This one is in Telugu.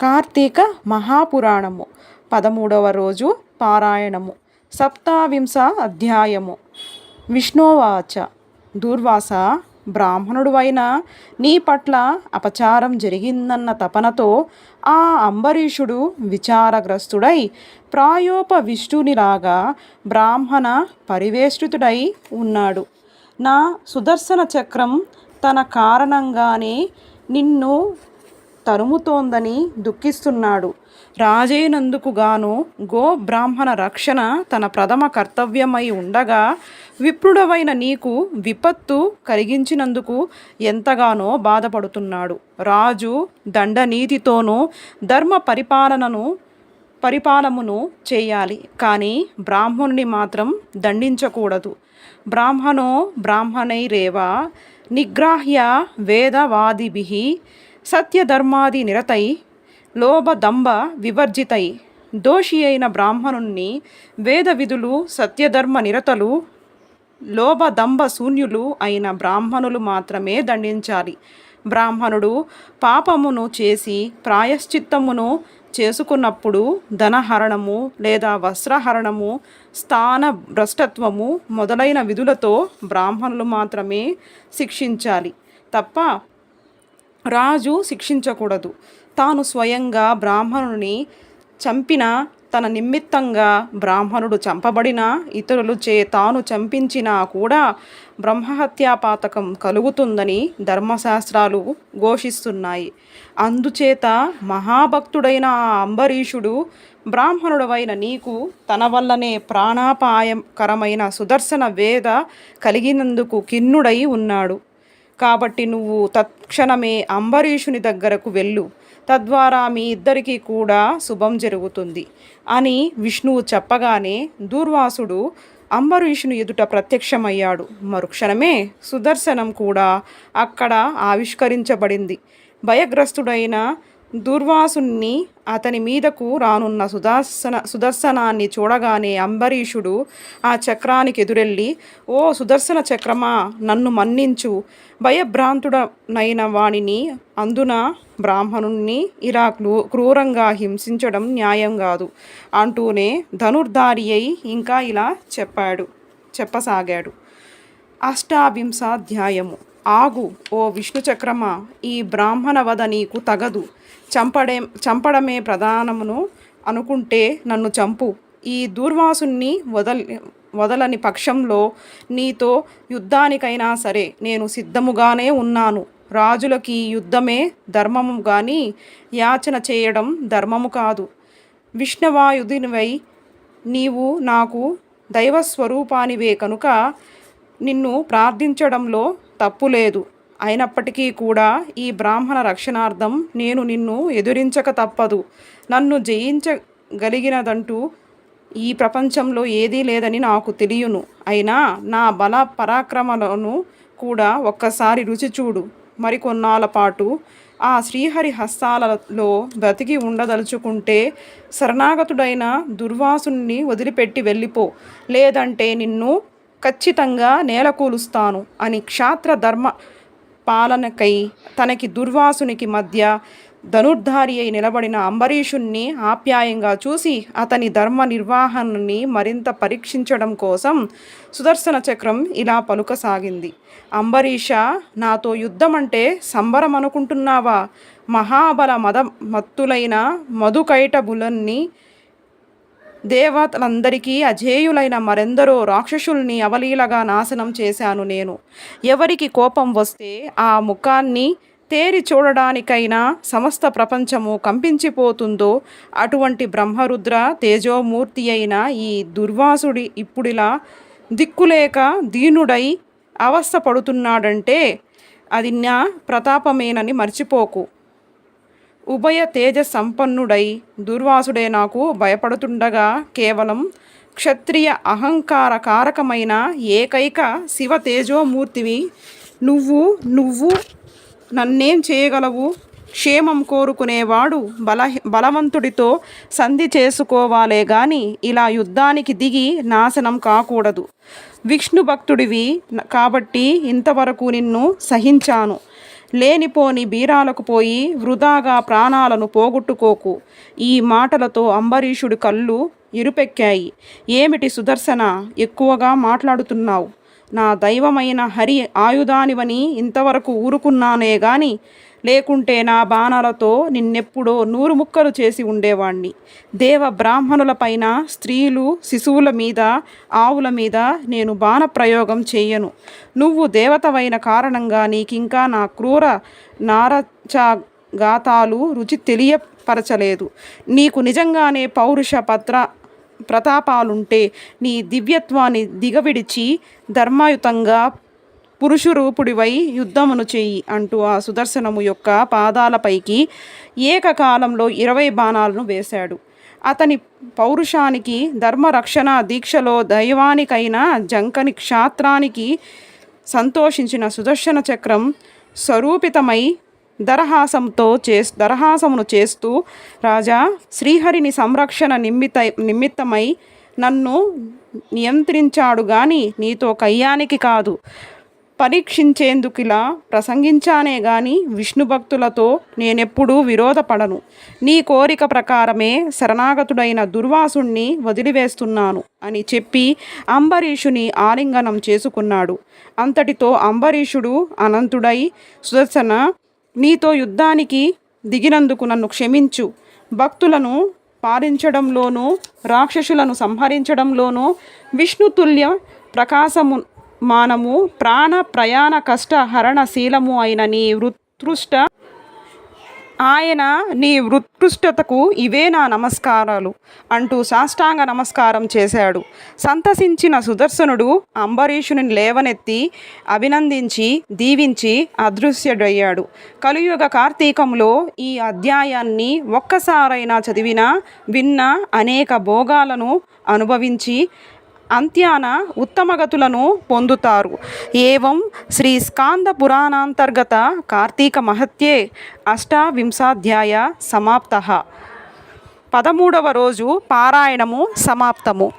కార్తీక మహాపురాణము పదమూడవ రోజు పారాయణము సప్తావింశ అధ్యాయము. విష్ణువాచ దూర్వాస బ్రాహ్మణుడువైన నీ పట్ల అపచారం జరిగిందన్న తపనతో ఆ అంబరీషుడు విచారగ్రస్తుడై ప్రాయోపవిష్ణునిలాగా బ్రాహ్మణ పరివేష్టితుడై ఉన్నాడు. నా సుదర్శన చక్రం తన కారణంగానే నిన్ను తరుముతోందని దుఃఖిస్తున్నాడు. రాజైనందుకు గాను గో బ్రాహ్మణ రక్షణ తన ప్రథమ కర్తవ్యమై ఉండగా విప్రుడవైన నీకు విపత్తు కలిగించినందుకు ఎంతగానో బాధపడుతున్నాడు. రాజు దండనీతితోనూ ధర్మ పరిపాలనను పరిపాలమును చేయాలి. కానీ బ్రాహ్మణుని మాత్రం దండించకూడదు. బ్రాహ్మణో బ్రాహ్మణైరేవ? నిగ్రాహ్య వేదవాదిభి సత్యధర్మాది నిరతై లోభదంభ వివర్జితై దోషి అయిన బ్రాహ్మణుణ్ణి వేద విధులు సత్యధర్మ నిరతలు లోభదంభ శూన్యులు అయిన బ్రాహ్మణులు మాత్రమే దండించాలి. బ్రాహ్మణుడు పాపమును చేసి ప్రాయశ్చిత్తమును చేసుకున్నప్పుడు ధనహరణము లేదా వస్త్రహరణము స్థాన భ్రష్టత్వము మొదలైన విధులతో బ్రాహ్మణులు మాత్రమే శిక్షించాలి. తప్ప రాజు శిక్షించకూడదు. తాను స్వయంగా బ్రాహ్మణుని చంపిన తన నిమిత్తంగా బ్రాహ్మణుడు చంపబడిన ఇతరులు చే తాను చంపించినా కూడా బ్రహ్మహత్యాపాతకం కలుగుతుందని ధర్మశాస్త్రాలు ఘోషిస్తున్నాయి. అందుచేత మహాభక్తుడైన ఆ అంబరీషుడు బ్రాహ్మణుడవైన నీకు తన వల్లనే ప్రాణాపాయకరమైన సుదర్శన వేద కలిగినందుకు కిన్నుడై ఉన్నాడు. కాబట్టి నువ్వు తత్క్షణమే అంబరీషుని దగ్గరకు వెళ్ళు. తద్వారా మీ ఇద్దరికీ కూడా శుభం జరుగుతుంది అని విష్ణువు చెప్పగానే దూర్వాసుడు అంబరీషుని ఎదుట ప్రత్యక్షమయ్యాడు. మరుక్షణమే సుదర్శనం కూడా అక్కడ ఆవిష్కరించబడింది. భయగ్రస్తుడైన దుర్వాసుణ్ణి అతని మీదకు రానున్న సుదర్శన సుదర్శనాన్ని చూడగానే అంబరీషుడు ఆ చక్రానికి ఎదురెళ్ళి ఓ సుదర్శన చక్రమా నన్ను మన్నించు. భయభ్రాంతుడనైన వాణిని అందున బ్రాహ్మణుణ్ణి ఇలా క్రూ క్రూరంగా హింసించడం న్యాయం కాదు అంటూనే ధనుర్ధారి అయి ఇంకా ఇలా చెప్పాడు చెప్పసాగాడు. అష్టావింశాధ్యాయము. ఆగు ఓ విష్ణు చక్రమ ఈ బ్రాహ్మణ వద నీకు తగదు. చంపడే చంపడమే ప్రధానమును అనుకుంటే నన్ను చంపు. ఈ దూర్వాసుని వదల్ వదలని పక్షంలో నీతో యుద్ధానికైనా సరే నేను సిద్ధముగానే ఉన్నాను. రాజులకి యుద్ధమే ధర్మము కానీ యాచన చేయడం ధర్మము కాదు. విష్ణవాయుధినివై నీవు నాకు దైవస్వరూపానివే కనుక నిన్ను ప్రార్థించడంలో తప్పు లేదు. అయినప్పటికీ కూడా ఈ బ్రాహ్మణ రక్షణార్థం నేను నిన్ను ఎదురించక తప్పదు. నన్ను జయించగలిగినదంటూ ఈ ప్రపంచంలో ఏదీ లేదని నాకు తెలియను. అయినా నా బల పరాక్రమలను కూడా ఒక్కసారి రుచి చూడు. మరికొన్నాళ్ళ పాటు ఆ శ్రీహరి హస్తాలలో బ్రతికి ఉండదలుచుకుంటే శరణాగతుడైన దుర్వాసుని వదిలిపెట్టి వెళ్ళిపో. లేదంటే నిన్ను ఖచ్చితంగా నేలకూలుస్తాను అని క్షాత్ర ధర్మ పాలనకై తనకి దుర్వాసునికి మధ్య ధనుర్ధారి అయి నిలబడిన అంబరీషుణ్ణి ఆప్యాయంగా చూసి అతని ధర్మ నిర్వహణని మరింత పరీక్షించడం కోసం సుదర్శన చక్రం ఇలా పలుకసాగింది. అంబరీష నాతో యుద్ధం అంటే సంబరం అనుకుంటున్నావా మహాబల మద మత్తులైన మధుకైటబులన్ని దేవతలందరికీ అజేయులైన మరెందరో రాక్షసుల్ని అవలీలగా నాశనం చేశాను నేను. ఎవరికి కోపం వస్తే ఆ ముఖాన్ని తేరి చూడడానికైనా సమస్త ప్రపంచము కంపించిపోతుందో అటువంటి బ్రహ్మరుద్ర తేజోమూర్తి అయిన ఈ దుర్వాసుడి ఇప్పుడిలా దిక్కులేక దీనుడై అవస్థ పడుతున్నాడంటే అది నా ప్రతాపమేనని మర్చిపోకు. ఉభయ తేజ సంపన్నుడై దుర్వాసుడే నాకు భయపడుతుండగా కేవలం క్షత్రియ అహంకార కారకమైన ఏకైక శివ తేజోమూర్తివి నువ్వు నువ్వు నన్నేం చేయగలవు? క్షేమం కోరుకునేవాడు బల బలవంతుడితో సంధి చేసుకోవాలే గాని ఇలా యుద్ధానికి దిగి నాశనం కాకూడదు. విష్ణు భక్తుడివి కాబట్టి ఇంతవరకు నిన్ను సహించాను. లేనిపోని బీరాలకు పోయి వృధాగా ప్రాణాలను పోగొట్టుకోకు. ఈ మాటలతో అంబరీషుడి కళ్ళు ఇరుపెక్కాయి. ఏమిటి సుదర్శన? ఎక్కువగా మాట్లాడుతున్నావు. నా దైవమైన హరి ఆయుధానివని ఇంతవరకు ఊరుకున్నానే గాని లేకుంటే నా బాణాలతో నిన్నెప్పుడో నూరు ముక్కలు చేసి ఉండేవాణ్ణి. దేవ బ్రాహ్మణులపైన స్త్రీలు శిశువుల మీద ఆవుల మీద నేను బాణ ప్రయోగం చేయను. నువ్వు దేవతవైన కారణంగా నీకింకా నా క్రూర నారచా గాతాలు రుచి తెలియపరచలేదు. నీకు నిజంగానే పౌరుష పత్ర ప్రతాపాలుంటే నీ దివ్యత్వాన్ని దిగవిడిచి ధర్మాయుతంగా పురుషురూపుడివై యుద్ధమును చెయ్యి అంటూ ఆ సుదర్శనము యొక్క పాదాలపైకి ఏకకాలంలో ఇరవై బాణాలను వేశాడు. అతని పౌరుషానికి ధర్మరక్షణ దీక్షలో దైవానికైన జంకని క్షాత్రానికి సంతోషించిన సుదర్శన చక్రం స్వరూపితమై దరహాసంతో చే దరహాసమును చేస్తూ రాజా శ్రీహరిని సంరక్షణ నిమిత్త నిమిత్తమై నన్ను నియంత్రించాడు గాని నీతో కయ్యానికి కాదు. పరీక్షించేందుకిలా ప్రసంగించానే గాని విష్ణు భక్తులతో నేనెప్పుడూ విరోధపడను. నీ కోరిక ప్రకారమే శరణాగతుడైన దుర్వాసుణ్ణి వదిలివేస్తున్నాను అని చెప్పి అంబరీషుని ఆలింగనం చేసుకున్నాడు. అంతటితో అంబరీషుడు అనంతుడై సుదర్శన నీతో యుద్ధానికి దిగినందుకు నన్ను క్షమించు. భక్తులను పాలించడంలోనూ రాక్షసులను సంహరించడంలోనూ విష్ణుతుల్య ప్రకాశము మానము ప్రాణ ప్రయాణ కష్ట హరణశీలము అయిన నీ వృత్కృష్ట ఆయన నీ ఉత్కృష్టతకు ఇవే నా నమస్కారాలు అంటూ సాష్టాంగ నమస్కారం చేశాడు. సంతసించిన సుదర్శనుడు అంబరీషుని లేవనెత్తి అభినందించి దీవించి అదృశ్యుడయ్యాడు. కలియుగ కార్తీకంలో ఈ అధ్యాయాన్ని ఒక్కసారైనా చదివినా విన్న అనేక భోగాలను అనుభవించి అంత్యాన ఉత్తమగతులను పొందుతారు. ఏవం శ్రీ స్కాంద పురాణాంతర్గత కార్తీక మహత్యే అష్టావింశాధ్యాయ సమాప్త. పదమూడవ రోజు పారాయణము సమాప్తము.